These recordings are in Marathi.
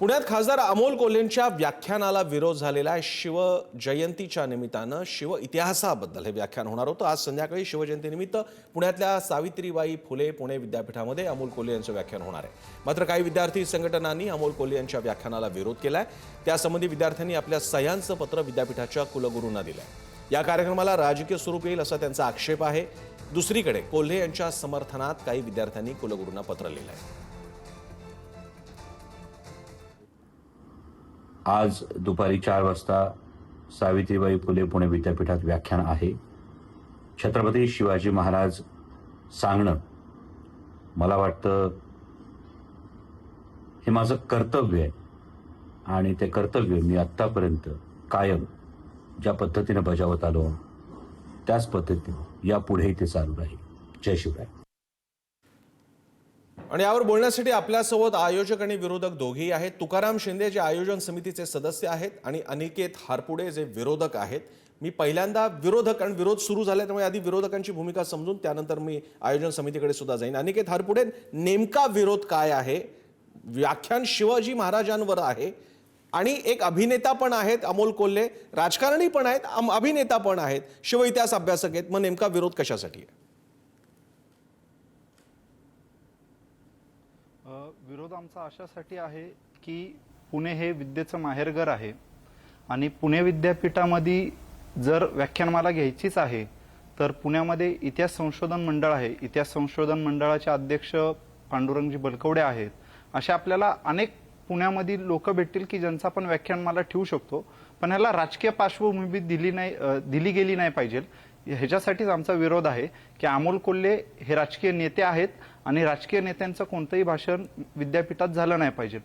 पुण्यात खासदार अमोल कोल्हेंच्या व्याख्यानाला विरोध झालेला आहे. शिवजयंतीच्या निमित्तानं शिव इतिहासाबद्दल हे व्याख्यान होणार होतं. आज संध्याकाळी शिवजयंतीनिमित्त पुण्यातल्या सावित्रीबाई फुले पुणे विद्यापीठामध्ये अमोल कोल्हे यांचं व्याख्यान होणार आहे. मात्र काही विद्यार्थी संघटनांनी अमोल कोल्हे यांच्या व्याख्यानाला विरोध केला आहे त्यासंबंधी विद्यार्थ्यांनी आपल्या सह्यांचं पत्र विद्यापीठाच्या कुलगुरूंना आहे या कार्यक्रमाला राजकीय स्वरूप येईल असा त्यांचा आक्षेप आहे. दुसरीकडे कोल्हे यांच्या समर्थनात काही विद्यार्थ्यांनी कुलगुरूंना पत्र लिहिलं आहे आज दुपारी चार वाजता सावित्रीबाई फुले पुणे विद्यापीठात व्याख्यान आहे. छत्रपती शिवाजी महाराज सांगणं. मला वाटतं हे माझं कर्तव्य आहे. आणि ते कर्तव्य मी आत्तापर्यंत कायम ज्या पद्धतीनं बजावत आलो त्याच पद्धतीनं यापुढेही ते चालू राहील. जय शिवराय. आणि यावर बोलण्यासाठी आपल्यासोबत आयोजक आणि विरोधक दोघेही आहेत. तुकाराम शिंदे जे आयोजन समितीचे सदस्य आहेत आणि अनिकेत हारपुडे जे विरोधक आहेत. मी पहिल्यांदा विरोधक आणि विरोध सुरू झाला त्यामुळे आधी विरोधकांची भूमिका समजून त्यानंतर मी आयोजन समितीकडे सुद्धा जाईन. अनिकेत हारपुडे नेमका विरोध काय आहे? व्याख्यान शिवाजी महाराजांवर आहे. आणि एक अभिनेता पण आहेत अमोल कोल्हे. राजकारणी पण आहेत अभिनेता पण आहेत. शिव इतिहास अभ्यासक आहेत. मग नेमका विरोध कशासाठी आहे? विरोध आमचा अशासाठी आहे की पुणे हे विद्येचं माहेरघर आहे. आणि पुणे विद्यापीठामध्ये जर व्याख्यानमाला घ्यायचीच आहे तर पुण्यामध्ये इतिहास संशोधन मंडळ आहे. इतिहास संशोधन मंडळाचे अध्यक्ष पांडुरंगजी बलकवडे आहेत. असे आपल्याला अनेक पुण्यामधील लोक भेटतील की ज्यांचा आपण व्याख्यानमाला ठेवू शकतो. पण ह्याला राजकीय पार्श्वभूमी दिली नाही दिली गेली नाही पाहिजे. ह्याच्यासाठीच आमचा विरोध आहे की अमोल कोल्हे हे राजकीय नेते आहेत आणि राजकीय नेत्यांचं कोणतंही भाषण विद्यापीठात झालं नाही पाहिजे.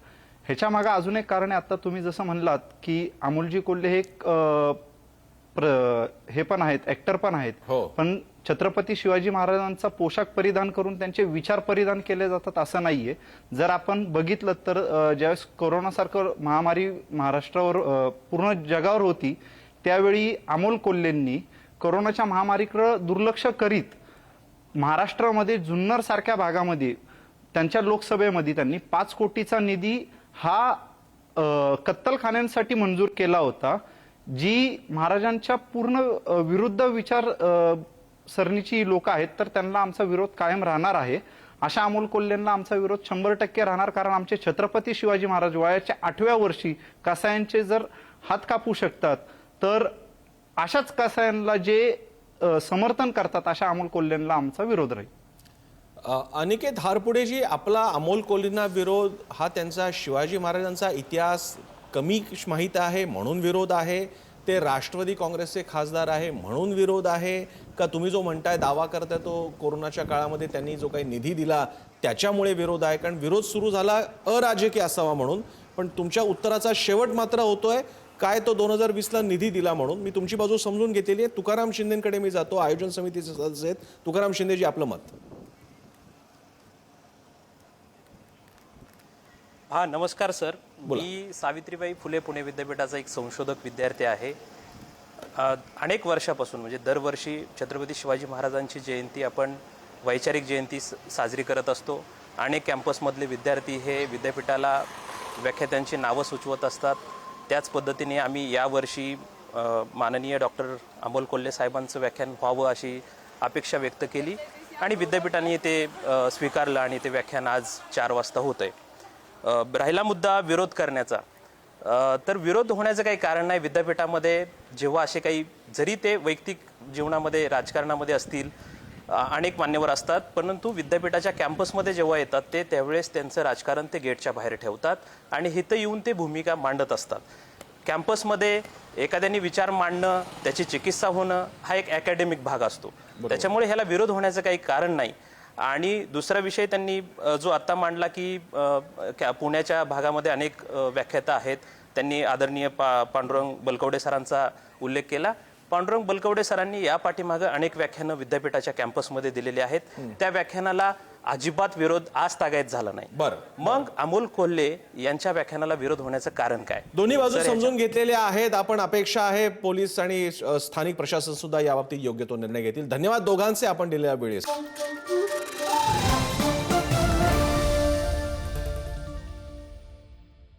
ह्याच्या मागे अजून एक कारण आहे. आता तुम्ही जसं म्हणलात की अमोलजी कोल्हे हे एक, हे पण आहेत ऍक्टर पण आहेत. हो. पण छत्रपती शिवाजी महाराजांचा पोशाख परिधान करून त्यांचे विचार परिधान केले जातात असं नाहीये. जर आपण बघितलं तर ज्यावेळेस कोरोनासारखं महामारी महाराष्ट्रावर पूर्ण जगावर होती त्यावेळी अमोल कोल्हेंनी कोरोनाच्या महामारीकडं दुर्लक्ष करीत महाराष्ट्रामध्ये जुन्नरसारख्या भागामध्ये त्यांच्या लोकसभेमध्ये त्यांनी पाच कोटीचा निधी हा कत्तलखान्यांसाठी मंजूर केला होता जी महाराजांच्या पूर्ण विरुद्ध विचार सरणीची लोक आहेत तर त्यांना आमचा विरोध कायम राहणार आहे. अशा अमोल कोल्हेंना आमचा विरोध शंभर टक्के राहणार कारण आमचे छत्रपती शिवाजी महाराज वयाच्या आठव्या वर्षी कसायांचे जर हात कापू शकतात तर अशाच कसायांना जे समर्थन करतात अशा अमोल कोल्हेंना आमचा विरोध राहील. अनिकेत हारपुडेजी आपला अमोल कोल्हेंना विरोध हा त्यांचा शिवाजी महाराजांचा इतिहास कमी माहीत आहे म्हणून विरोध आहे. ते राष्ट्रवादी काँग्रेसचे खासदार आहे म्हणून विरोध आहे. का तुम्ही जो म्हणताय दावा करताय तो कोरोनाच्या काळामध्ये त्यांनी जो काही निधी दिला त्याच्यामुळे विरोध आहे. कारण विरोध सुरू झाला अराजकीय असावा म्हणून. पण तुमच्या उत्तराचा शेवट मात्र होतोय. काय तो दोन हजार वीसला निधी दिला म्हणून? मी तुमची बाजू समजून घेतलेली आहे. तुकाराम शिंदेकडे मी जातो. आयोजन समितीचे सदस्य आहेत. तुकाराम शिंदेजी आपलं मत. हा नमस्कार सर. मी सावित्रीबाई फुले पुणे विद्यापीठाचा एक संशोधक विद्यार्थी आहे. अनेक वर्षापासून म्हणजे दरवर्षी छत्रपती शिवाजी महाराजांची जयंती आपण वैचारिक जयंती साजरी करत असतो. अनेक कॅम्पसमधले विद्यार्थी हे विद्यापीठाला व्याख्यात्यांची नावं सुचवत असतात. त्याच पद्धतीने आम्ही यावर्षी माननीय डॉक्टर अमोल कोल्हे साहेबांचं व्याख्यान व्हावं अशी अपेक्षा व्यक्त केली आणि विद्यापीठाने ते स्वीकारलं आणि ते व्याख्यान आज चार वाजता होत आहे राहिला मुद्दा विरोध करण्याचा. तर विरोध होण्याचं काही कारण नाही. विद्यापीठामध्ये जेव्हा असे काही जरी ते वैयक्तिक जीवनामध्ये राजकारणामध्ये असतील अनेक मान्यवर असतात. परंतु विद्यापीठाच्या कॅम्पसमध्ये जेव्हा येतात ते त्यावेळेस त्यांचं राजकारण ते गेटच्या बाहेर ठेवतात आणि इथं येऊन ते भूमिका मांडत असतात. कॅम्पसमध्ये एखाद्याने विचार मांडणं त्याची चिकित्सा होणं हा एक अकॅडमिक भाग असतो. त्याच्यामुळे ह्याला विरोध होण्याचं काही कारण नाही. आणि दुसरा विषय त्यांनी जो आता मांडला की पुण्याच्या भागामध्ये अनेक व्याख्याता आहेत. त्यांनी आदरणीय पा पांडुरंग बलकवडे सरांचा उल्लेख केला. पांडुरंग बलकवडे सरांनी या पाठीमागं अनेक व्याख्यानं विद्यापीठाच्या कॅम्पसमध्ये दिलेली आहेत. त्या व्याख्यानाला अजिबात विरोध आज तागायत झाला नाही. बरं. मग अमोल कोल्हे यांच्या व्याख्यानाला विरोध होण्याचं कारण काय? दोन्ही बाजू समजून घेतलेल्या आहेत. आपण अपेक्षा आहे पोलीस आणि स्थानिक प्रशासन सुद्धा याबाबतीत योग्य तो निर्णय घेतील. धन्यवाद दोघांचे आपण दिलेल्या वेळेस.